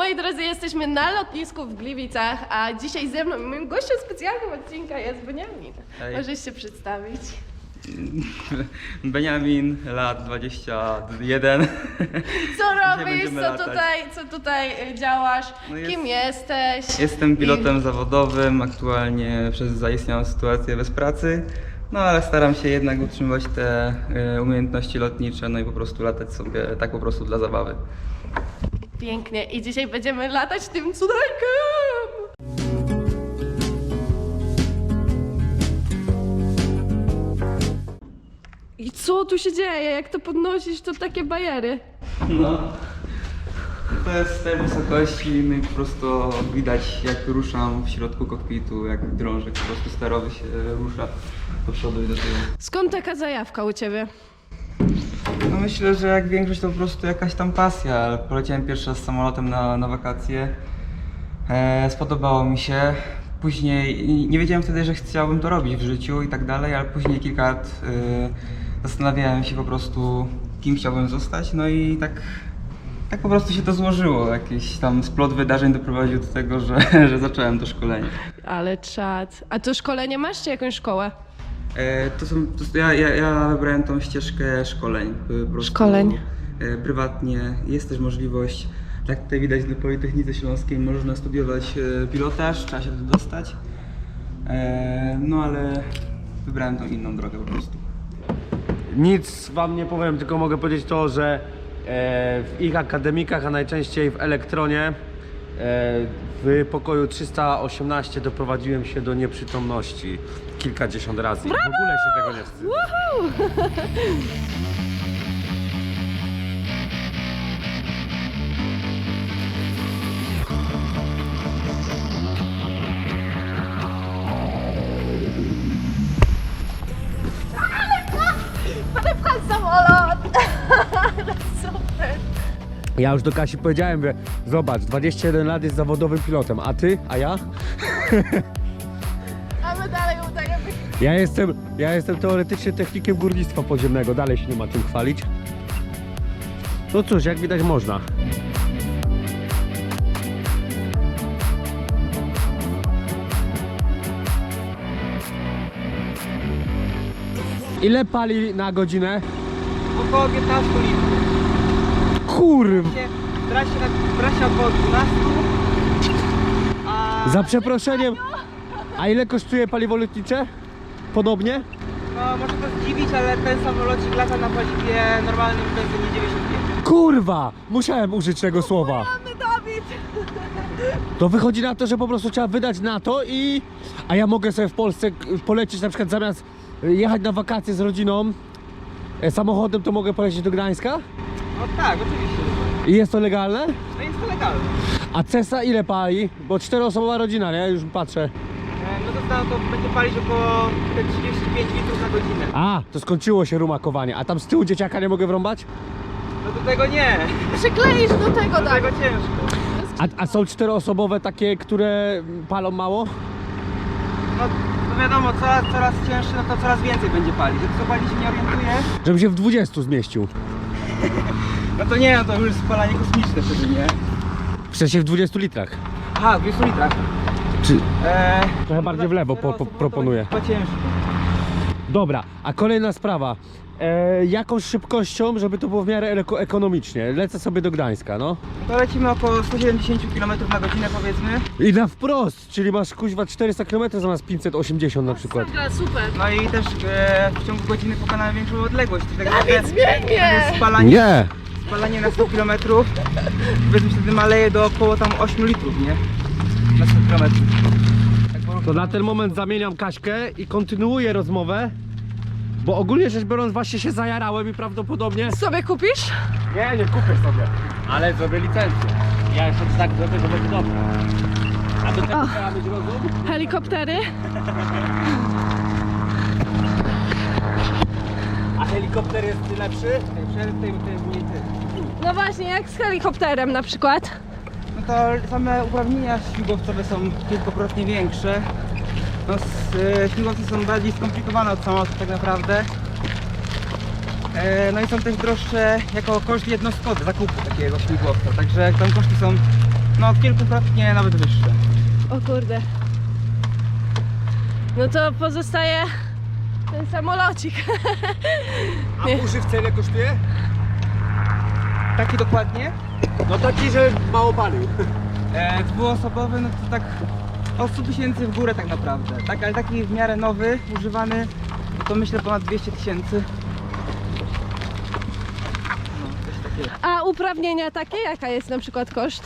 moi drodzy, jesteśmy na lotnisku w Gliwicach, a dzisiaj ze mną moim gościem specjalnym odcinka jest Beniamin. Hej. Możesz się przedstawić. Benjamin, lat 21. Co robisz, będziemy co latać. tutaj, co tutaj y, działasz, No jest- kim jesteś? Jestem pilotem zawodowym, aktualnie przez zaistniałą sytuację bez pracy. No ale staram się jednak utrzymywać te e, umiejętności lotnicze, no i po prostu latać sobie tak po prostu dla zabawy. Pięknie. I dzisiaj będziemy latać tym cudajkiem! I co tu się dzieje? Jak to podnosisz, to takie bajery. No. To jest z tej wysokości, no i po prostu widać jak ruszam w środku kokpitu, jak drążek po prostu sterowy się rusza do przodu i do tyłu. Skąd taka zajawka u ciebie? No myślę, że jak większość to po prostu jakaś tam pasja. Poleciałem pierwszy raz samolotem na, na wakacje. E, spodobało mi się. Później nie wiedziałem wtedy, że chciałbym to robić w życiu i tak dalej, ale później kilka lat e, zastanawiałem się po prostu, kim chciałbym zostać. No i tak, tak po prostu się to złożyło. Jakiś tam splot wydarzeń doprowadził do tego, że, że zacząłem to szkolenie. Ale czad. A to szkolenie masz, czy jakąś szkołę? E, to są, to, ja, ja, ja wybrałem tą ścieżkę szkoleń. Po prostu, Szkoleń. E, prywatnie. Jest też możliwość, jak tutaj widać na Politechnice Śląskiej, można studiować e, pilotaż, trzeba się tu dostać. No ale wybrałem tą inną drogę po prostu. Nic wam nie powiem, tylko mogę powiedzieć to, że w ich akademikach, a najczęściej w elektronie, w pokoju 318 doprowadziłem się do nieprzytomności kilkadziesiąt razy. W ogóle się tego nie wstydzę. Ja już do Kasi powiedziałem, że zobacz, 21 lat jest zawodowym pilotem, a ty? A ja? A my dalej udajemy Ja jestem, ja jestem teoretycznie technikiem górnictwa podziemnego, dalej się nie ma czym chwalić. No cóż, jak widać można. Ile pali na godzinę? Około 15 litrów. Kurw! Trasie około 12. A Za przeproszeniem, a ile kosztuje paliwo lotnicze? Podobnie? No, może to zdziwić, ale ten samolocik lata na paliwie normalnym benzynie 95. Kurwa! Musiałem użyć tego słowa. Dawid! To wychodzi na to, że po prostu trzeba wydać na to i... A ja mogę sobie w Polsce polecieć na przykład zamiast jechać na wakacje z rodziną e, samochodem, to mogę polecieć do Gdańska? No tak, oczywiście. I jest to legalne? No jest to legalne. A Cesa ile pali? Bo czteroosobowa rodzina, nie? Już patrzę. E, No to, to będzie palić około te 35 litrów na godzinę. A, to skończyło się rumakowanie. A tam z tyłu dzieciaka nie mogę wrąbać? No do tego nie, Przykleisz do tego, do Dawid! tego ciężko. A, a są czteroosobowe takie, które palą mało? No, no wiadomo, coraz, coraz cięższy, no to coraz więcej będzie palić. Jak co pali się nie orientuje, Żebym się w 20 zmieścił. no to nie, no to już spalanie kosmiczne wtedy, nie? W sensie w 20 litrach. Aha, w 200 litrach. Czy... E, Trochę bardziej w lewo po, po, proponuję. Chyba ciężko. Dobra, a kolejna sprawa. E, jaką szybkością, żeby to było w miarę eko- ekonomicznie? Lecę sobie do Gdańska, no. To lecimy około 170 km na godzinę powiedzmy. I na wprost, czyli masz kuźwa 400 km zamiast 580 na przykład. Mega, super! No i też e, w ciągu godziny pokonamy większą odległość. Tak naprawdę Zmienię! spalanie, Nie! spalanie na 100 km powiedzmy wtedy maleje do około tam 8 litrów, nie? Na 100 km. To na ten moment zamieniam Kaśkę i kontynuuję rozmowę. Bo ogólnie rzecz biorąc właśnie się zajarałem i prawdopodobnie... Sobie kupisz? Nie, nie kupię sobie, ale zrobię licencję. Ja jeszcze tak zrobię, że będzie dobrze. A do tego trzeba mieć rozum? Helikoptery? A helikopter jest lepszy? Przed tym to jest mniej ty. No właśnie, jak z helikopterem na przykład. To same uprawnienia śmigłowcowe są kilkukrotnie większe. No, e, śmigłowce są bardziej skomplikowane od samolotu tak naprawdę. E, no i są też droższe jako koszt jednostkowy zakupu takiego śmigłowca, także tam koszty są no kilkukrotnie nawet wyższe. O kurde. No to pozostaje ten samolocik. A używ ile kosztuje? Taki dokładnie? No taki, że mało palił. E, dwuosobowy, no to tak od 100 tysięcy w górę tak naprawdę. Tak, ale taki w miarę nowy, używany, to myślę ponad 200 tysięcy. No, coś takiego. A uprawnienia takie? Jaka jest na przykład koszt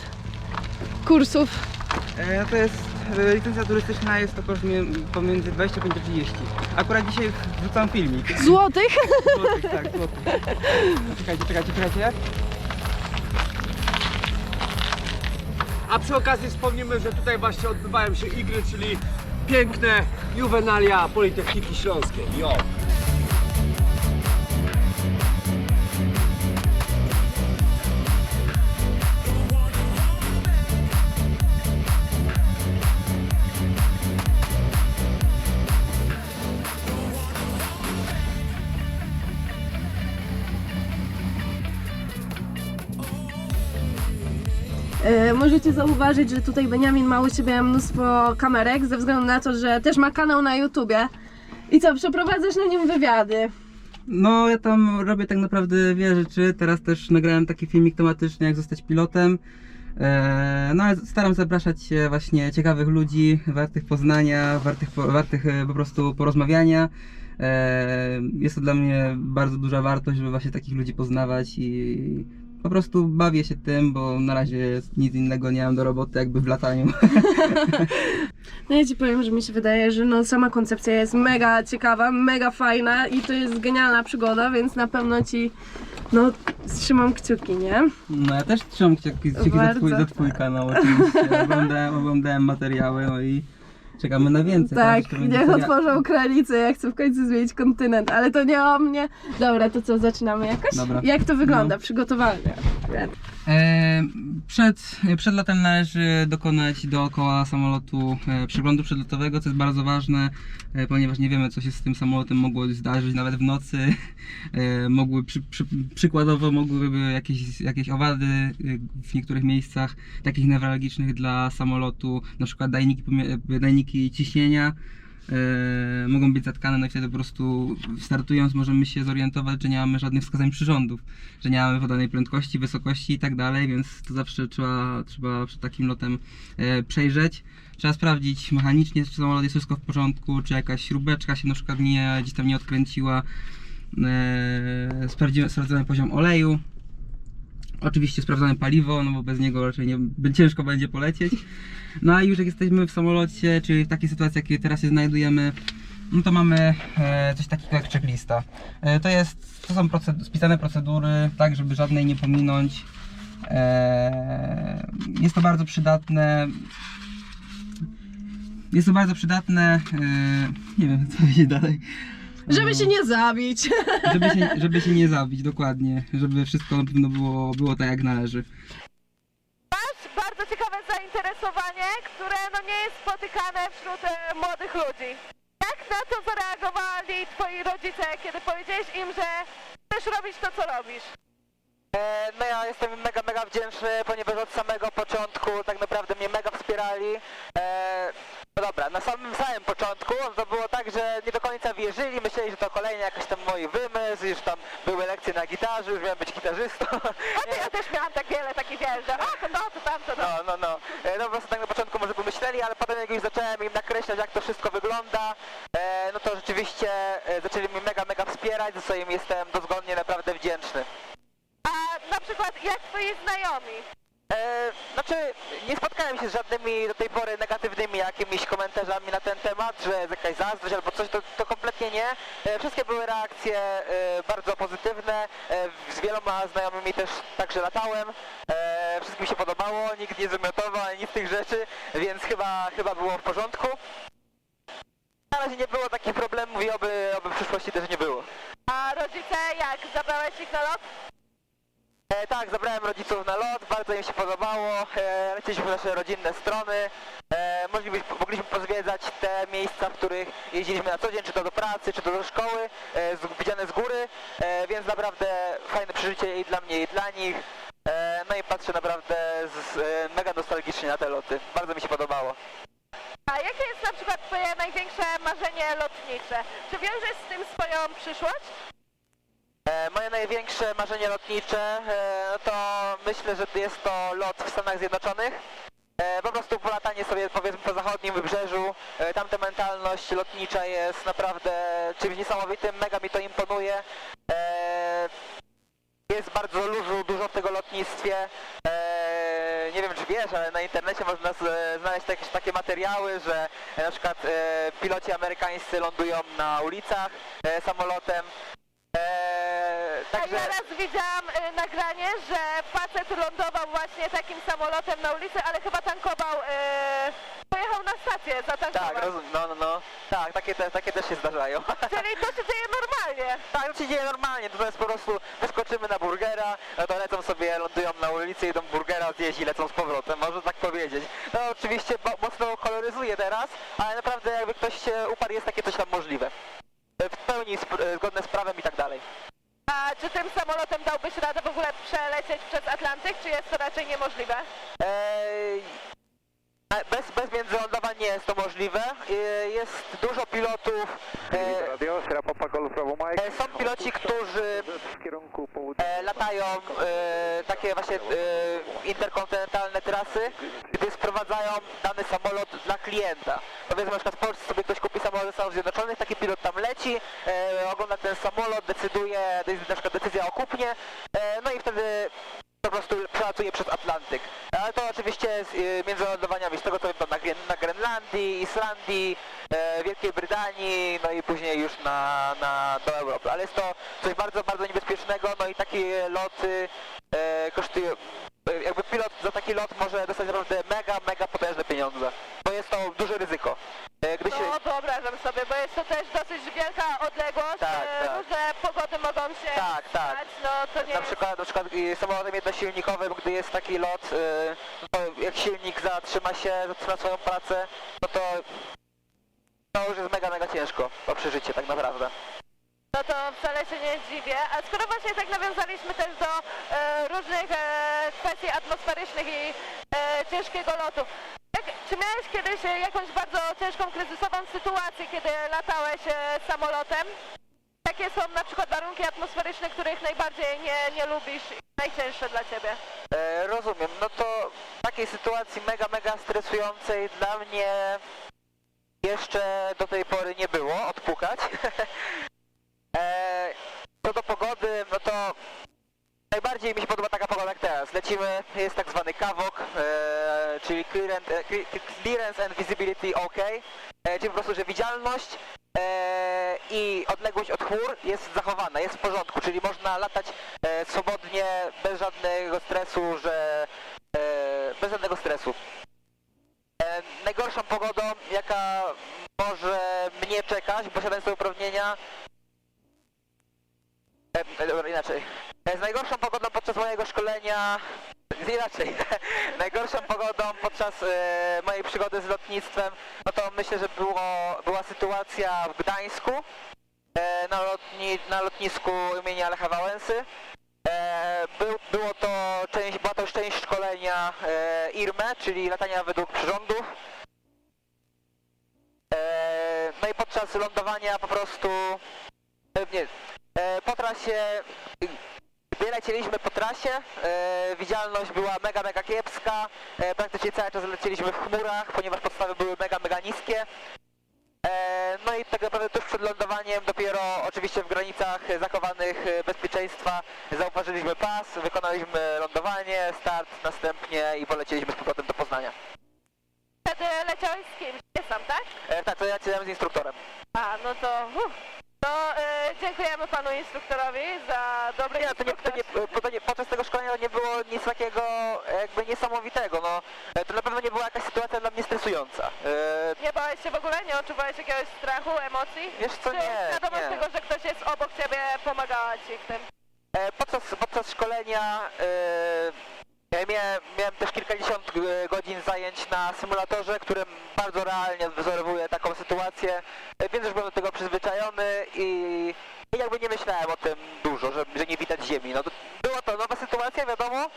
kursów? E, no to jest e, licencja turystyczna, jest to koszt mi- pomiędzy 25 a 30. Akurat dzisiaj wrzucam filmik. Złotych? Złotych, tak, złotych. No, Czekajcie, czekajcie, czekajcie. A przy okazji wspomnimy, że tutaj właśnie odbywają się igry, czyli piękne juwenalia Politechniki Śląskiej. Jo. Możecie zauważyć, że tutaj Beniamin ma u siebie mnóstwo kamerek, ze względu na to, że też ma kanał na YouTubie. I co, przeprowadzasz na nim wywiady? No, ja tam robię tak naprawdę wiele rzeczy. Teraz też nagrałem taki filmik tematyczny, jak zostać pilotem. Eee, no, ale staram zapraszać się właśnie ciekawych ludzi, wartych poznania, wartych, wartych e, po prostu porozmawiania. Jest to dla mnie bardzo duża wartość, żeby właśnie takich ludzi poznawać i po prostu bawię się tym, bo na razie nic innego nie mam do roboty jakby w lataniu. No ja ci powiem, że mi się wydaje, że no sama koncepcja jest mega ciekawa, mega fajna i to jest genialna przygoda, więc na pewno ci no trzymam kciuki, nie? No ja też trzymam kciuki, kciuki za, twój, za twój kanał oczywiście. Oglądałem, oglądałem materiały, no i czekamy na więcej. Tak, będzie niech otworzą kralicę, ja chcę w końcu zmienić kontynent, ale to nie o mnie. Dobra, to co, zaczynamy jakoś? Dobra. Jak to wygląda, No. przygotowanie? E, przed, przed lotem należy dokonać dookoła samolotu e, przeglądu przedlotowego, co jest bardzo ważne, e, ponieważ nie wiemy, co się z tym samolotem mogło zdarzyć nawet w nocy. Mogły, przy, przy, przykładowo mogłyby jakieś, jakieś owady w niektórych miejscach, takich newralgicznych dla samolotu, na przykład dajniki, dajniki ciśnienia. E, mogą być zatkane, no i wtedy po prostu startując możemy się zorientować, że nie mamy żadnych wskazań przyrządów, że nie mamy podanej prędkości, wysokości i tak dalej, więc to zawsze trzeba, trzeba przed takim lotem e, przejrzeć. Trzeba sprawdzić mechanicznie, czy samolot jest wszystko w porządku, czy jakaś śrubeczka się na przykład nie, gdzieś tam nie odkręciła. E, sprawdzimy, sprawdzamy poziom oleju. Oczywiście sprawdzamy paliwo, no bo bez niego raczej nie, ciężko będzie polecieć. No a już jak jesteśmy w samolocie, czyli w takiej sytuacji, jakiej teraz się znajdujemy, no to mamy e, coś takiego jak checklista. E, to jest, to są spisane procedury, tak żeby żadnej nie pominąć. E, jest to bardzo przydatne. Jest to bardzo przydatne. Nie wiem co będzie dalej. Żeby się nie zabić. Żeby się, żeby się nie zabić, dokładnie. Żeby wszystko na pewno było, było tak jak należy. Masz bardzo ciekawe zainteresowanie, które no nie jest spotykane wśród e, młodych ludzi. Jak na to zareagowali twoi rodzice, kiedy powiedziałeś im, że chcesz robić to, co robisz? E, No ja jestem im mega, mega wdzięczny, ponieważ od samego początku tak naprawdę mnie mega wspierali. E, No dobra, na samym samym początku to było tak, że nie do końca wierzyli, myśleli, że to kolejny jakiś tam mój wymysł, już tam były lekcje na gitarze, już miałem być gitarzystą. A ty, ja też miałam tak wiele takich wiesz, że ach, no to tam, to No, no. no, no. E, No po prostu tak na początku może pomyśleli, ale potem jak już zacząłem im nakreślać jak to wszystko wygląda, e, no to rzeczywiście e, zaczęli mnie mega, mega wspierać, za co im jestem dozgodnie naprawdę wdzięczny. A na przykład jak twoi znajomi? E, znaczy, nie spotkałem się z żadnymi do tej pory negatywnymi jakimiś komentarzami na ten temat, że jest jakaś zazdrość albo coś, to, to kompletnie nie. E, wszystkie były reakcje e, bardzo pozytywne, e, z wieloma znajomymi też także latałem. E, wszystkim się podobało, nikt nie wymiotował ani nic z tych rzeczy, więc chyba, chyba było w porządku. Na razie nie było takich problemów i oby, oby w przyszłości też nie było. A rodzice jak? Zabrałeś ich na lot? E, tak, zabrałem rodziców na lot, bardzo im się podobało. E, leciliśmy w nasze rodzinne strony. E, mogliśmy pozwiedzać te miejsca, w których jeździliśmy na co dzień, czy to do pracy, czy to do szkoły, e, widziane z góry, więc naprawdę fajne przeżycie i dla mnie, i dla nich. No i patrzę naprawdę z, mega nostalgicznie na te loty. Bardzo mi się podobało. A jakie jest na przykład twoje największe marzenie lotnicze? Czy wiążesz z tym swoją przyszłość? E, moje największe marzenie lotnicze, e, no to myślę, że jest to lot w Stanach Zjednoczonych. E, po prostu polatanie sobie powiedzmy po zachodnim wybrzeżu. Tamta mentalność lotnicza jest naprawdę czymś niesamowitym, mega mi to imponuje. Jest bardzo luzu, dużo w tego lotnictwie. Nie wiem czy wiesz, ale na internecie można znaleźć jakieś takie materiały, że na przykład piloci amerykańscy lądują na ulicach samolotem. Także ja raz widziałam y, nagranie, że facet lądował właśnie takim samolotem na ulicy, ale chyba tankował, y, pojechał na stację zatankować. tak, rozum, no, no, no. Tak, takie, te, takie też się zdarzają. Czyli to się dzieje normalnie. tak, to się dzieje normalnie, to jest po prostu wyskoczymy na burgera, no to lecą sobie, lądują na ulicy, idą burgera zjeść i lecą z powrotem, można tak powiedzieć. No oczywiście mocno koloryzuje teraz, ale naprawdę jakby ktoś się uparł, jest takie coś tam możliwe. W pełni zgodne z prawem i tak dalej. A czy tym samolotem dałbyś radę w ogóle przelecieć przez Atlantyk, czy jest to raczej niemożliwe? Eee, bez, bez międzylądowań nie jest to możliwe. E, Jest dużo pilotów. E, Radio, Sierra Papa Golf Bravo Mike. e, są piloci, którzy W kierunku e, latają e, takie właśnie e, interkontynentalne trasy, gdy sprowadzają dany samolot dla klienta. Powiedzmy na przykład w Polsce sobie ktoś kupi samolot ze Stanów Zjednoczonych, taki pilot tam leci, e, ogląda ten samolot, decyduje, jest na przykład decyzja o kupnie, e, no i wtedy po prostu przelatuje przez Atlantyk. Ale to oczywiście z y, międzylądowaniami, z tego co wiem, na, na Grenlandii, Islandii, e, Wielkiej Brytanii, no i później już na, na, do Europy. Ale jest to coś bardzo, bardzo niebezpiecznego, no i takie loty e, kosztują, jakby pilot za taki lot może dostać naprawdę mega, mega potężne pieniądze, bo jest to duże ryzyko. E, gdy się... No wyobrażam sobie, bo jest to też dosyć wielka odległość, Tak, e, tak. różne pogody mogą się Tak, tak. stać, no to nie Na jest... przykład, na przykład y, samolotem jednosilnikowym, gdy jest taki lot, y, to jak silnik zatrzyma się, zatrzyma swoją pracę, no to to już jest mega, mega ciężko o przeżycie tak naprawdę. No to wcale się nie dziwię. A skoro właśnie tak nawiązaliśmy też do e, różnych e, kwestii atmosferycznych i e, ciężkiego lotu. Jak, czy miałeś kiedyś jakąś bardzo ciężką, kryzysową sytuację, kiedy latałeś e, samolotem? Jakie są na przykład warunki atmosferyczne, których najbardziej nie, nie lubisz i najcięższe dla ciebie? E, rozumiem, no to takiej sytuacji mega, mega stresującej dla mnie jeszcze do tej pory nie było, odpukać. co do pogody, no to najbardziej mi się podoba taka pogoda jak teraz. Lecimy, jest tak zwany kawok, e, czyli clearance, e, cle- clearance and visibility OK, e, czyli po prostu, że widzialność e, i odległość od chmur jest zachowana, jest w porządku, czyli można latać e, swobodnie, bez żadnego stresu, że e, bez żadnego stresu. E, najgorszą pogodą, jaka może mnie czekać, posiadając te uprawnienia, e, e, dobra, inaczej. E, z najgorszą pogodą podczas mojego szkolenia, inaczej, najgorszą pogodą podczas e, mojej przygody z lotnictwem, no to myślę, że było, była sytuacja w Gdańsku, e, na, lotni, na lotnisku imienia Lecha Wałęsy. E, był, było to część, była to już część szkolenia e, IRME, czyli latania według przyrządów. E, no i podczas lądowania po prostu, e, nie, po trasie, gdy lecieliśmy po trasie, e, widzialność była mega, mega kiepska, e, praktycznie cały czas lecieliśmy w chmurach, ponieważ podstawy były mega, mega niskie. E, No i tak naprawdę tuż przed lądowaniem, dopiero oczywiście w granicach zachowanych e, bezpieczeństwa zauważyliśmy pas, wykonaliśmy lądowanie, start następnie i polecieliśmy z powrotem do Poznania. Wtedy leciałeś z kimś, nie sam, tak? E, tak, to ja leciałem z instruktorem. A, no to... uff. To e, dziękujemy panu instruktorowi za dobry Nie, to nie, to nie, to nie, podczas tego szkolenia nie było nic takiego jakby niesamowitego, no. E, To na pewno nie była jakaś sytuacja dla mnie stresująca. E, Nie bałeś się w ogóle? Nie odczuwałeś jakiegoś strachu, emocji? Wiesz co, Czy nie, świadomość nie. tego, że ktoś jest obok ciebie, pomagała ci w tym? E, Podczas, podczas szkolenia e, miałem, miałem też kilkadziesiąt e, godzin zajęć na symulatorze, którym bardzo realnie wzorowuje taką sytuację, e, więc już byłem do tego przyzwyczajony i jakby nie myślałem o tym dużo, że, że nie widać ziemi. No to była to nowa sytuacja, wiadomo.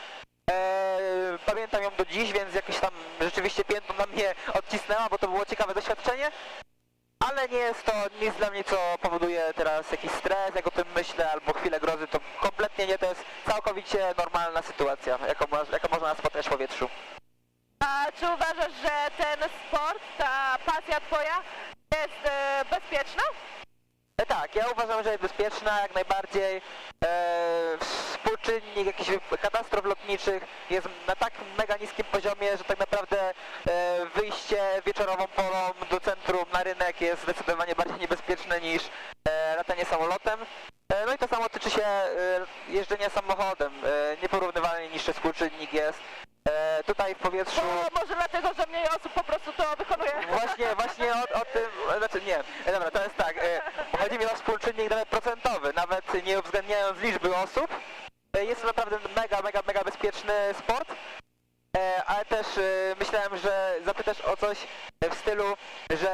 Pamiętam ją do dziś, więc jakieś tam rzeczywiście piętno na mnie odcisnęła, bo to było ciekawe doświadczenie. Ale nie jest to nic dla mnie, co powoduje teraz jakiś stres, jak o tym myślę, albo chwilę grozy, to kompletnie nie, to jest całkowicie normalna sytuacja, jaką, jaką można spotkać w powietrzu. A czy uważasz, że ten sport, ta pasja twoja jest e, bezpieczna? E, tak, ja uważam, że jest bezpieczna, jak najbardziej. E, współczynnik jakichś katastrof lotniczych jest na tak mega niskim poziomie, że tak naprawdę e, wyjście wieczorową porą do centrum na rynek jest zdecydowanie bardziej niebezpieczne niż e, latanie samolotem. E, no i to samo tyczy się e, jeżdżenia samochodem. E, nieporównywalnie niższy współczynnik jest. Tutaj w powietrzu... Bo może dlatego, że mniej osób po prostu to wykonuje. Właśnie, właśnie o, o tym, znaczy nie, dobra, to jest tak, chodzi mi o współczynnik nawet procentowy, nawet nie uwzględniając liczby osób. Jest to naprawdę mega, mega, mega bezpieczny sport, ale też e, myślałem, że zapytasz o coś w stylu, że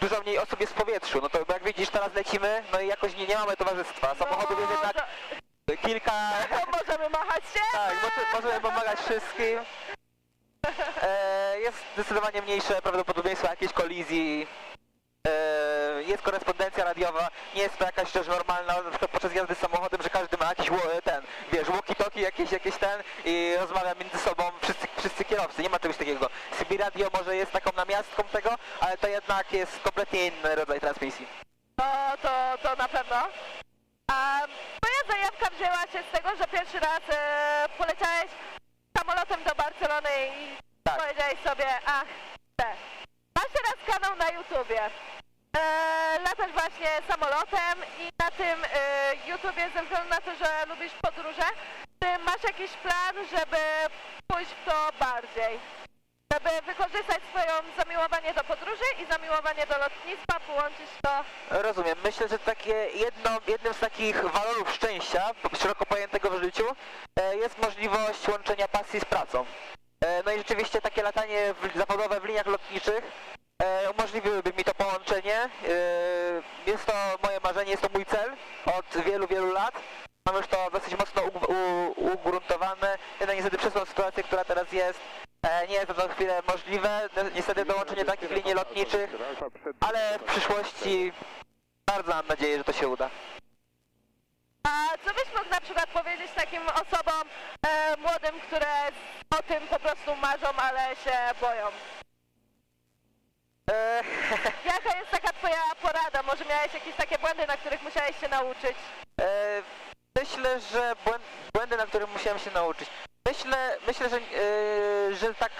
dużo mniej osób jest w powietrzu, no to bo jak widzisz teraz lecimy, no i jakoś nie, nie mamy towarzystwa, samochodów jest No, jednak kilka... to możemy machać się. Tak, może, możemy pomagać wszystkim. E, jest zdecydowanie mniejsze prawdopodobieństwo jakiejś kolizji. E, jest korespondencja radiowa, nie jest to jakaś rzecz normalna, na przykład podczas jazdy samochodem, że każdy ma jakiś ło- ten, wiesz, walkie-talkie jakieś, jakieś ten i rozmawia między sobą wszyscy, wszyscy kierowcy, nie ma czegoś takiego. CB radio może jest taką namiastką tego, ale to jednak jest kompletnie inny rodzaj transmisji. No to, to na pewno. A moja zajawka wzięła się z tego, że pierwszy raz e, poleciałeś samolotem do Barcelony i Tak. powiedziałeś sobie, ach, te. Masz teraz kanał na YouTubie. E, latasz właśnie samolotem i na tym e, YouTubie, ze względu na to, że lubisz podróże, czy masz jakiś plan, żeby pójść w to bardziej? Żeby wykorzystać swoją zamiłowanie do podróży i zamiłowanie do lotnictwa, połączyć to Rozumiem. Myślę, że takie jedno, jednym z takich walorów szczęścia, szeroko pojętego w życiu, e, jest możliwość łączenia pasji z pracą. E, No i rzeczywiście takie latanie zawodowe w liniach lotniczych e, umożliwiłyby mi to połączenie. E, Jest to moje marzenie, jest to mój cel od wielu, wielu lat. Mam już to dosyć mocno ugruntowane. Jednak niestety przez tą sytuację, która teraz jest, nie jest za chwilę możliwe. Niestety dołączenie takich linii lotniczych ale w przyszłości bardzo mam nadzieję, że to się uda. A co byś mógł na przykład powiedzieć takim osobom e, młodym, które o tym po prostu marzą, ale się boją? Eee, Jaka jest taka twoja porada? Może miałeś jakieś takie błędy, na których musiałeś się nauczyć? eee, myślę, że błęd, błędy, na których musiałem się nauczyć. Myślę, myślę, że, eee, że tak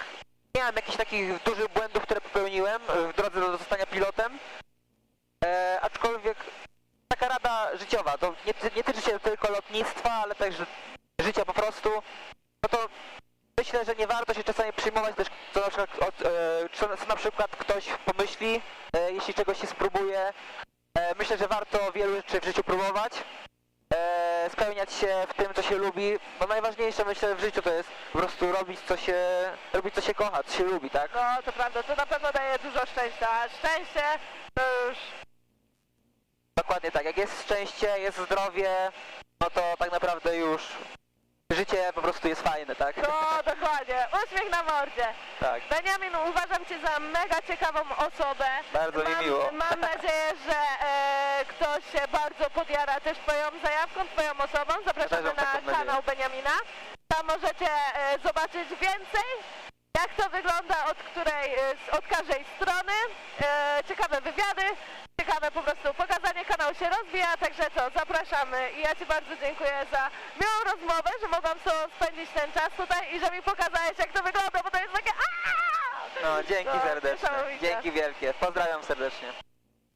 miałem jakichś takich dużych błędów, które popełniłem w drodze do zostania pilotem. Eee, aczkolwiek taka rada życiowa, to nie, nie tyczy się tylko lotnictwa, ale także życia po prostu. No to myślę, że nie warto się czasami przyjmować też, co na przykład, e, co, na przykład ktoś pomyśli, e, jeśli czegoś się spróbuje. E, myślę, że warto wielu rzeczy w życiu próbować, spełniać się w tym, co się lubi, bo najważniejsze myślę w życiu to jest po prostu robić, co się, robić, co się kocha, co się lubi, tak? No to prawda, to na pewno daje dużo szczęścia. Szczęście to już... Dokładnie tak, jak jest szczęście, jest zdrowie, no to tak naprawdę już życie po prostu jest fajne, tak? No dokładnie, uśmiech na mordzie. Tak. Benjamin, uważam Cię za mega ciekawą osobę. Bardzo mi mam, miło. Mam nadzieję, że e, ktoś się bardzo podjara też Twoją zajawką, Twoją osobą. Zapraszamy Też mam na taką nadzieję. kanał Beniamina. Tam możecie e, zobaczyć więcej, jak to wygląda od której, e, z- od każdej strony. E, ciekawe wywiady, ciekawe po prostu pokazanie, kanał się rozwija, także co, zapraszamy. I ja Ci bardzo dziękuję za miłą rozmowę, że mogłam sobie spędzić ten czas tutaj i że mi pokazałeś, jak to wygląda, bo to jest takie... No, dzięki No, serdecznie. Dzięki wielkie. Pozdrawiam serdecznie.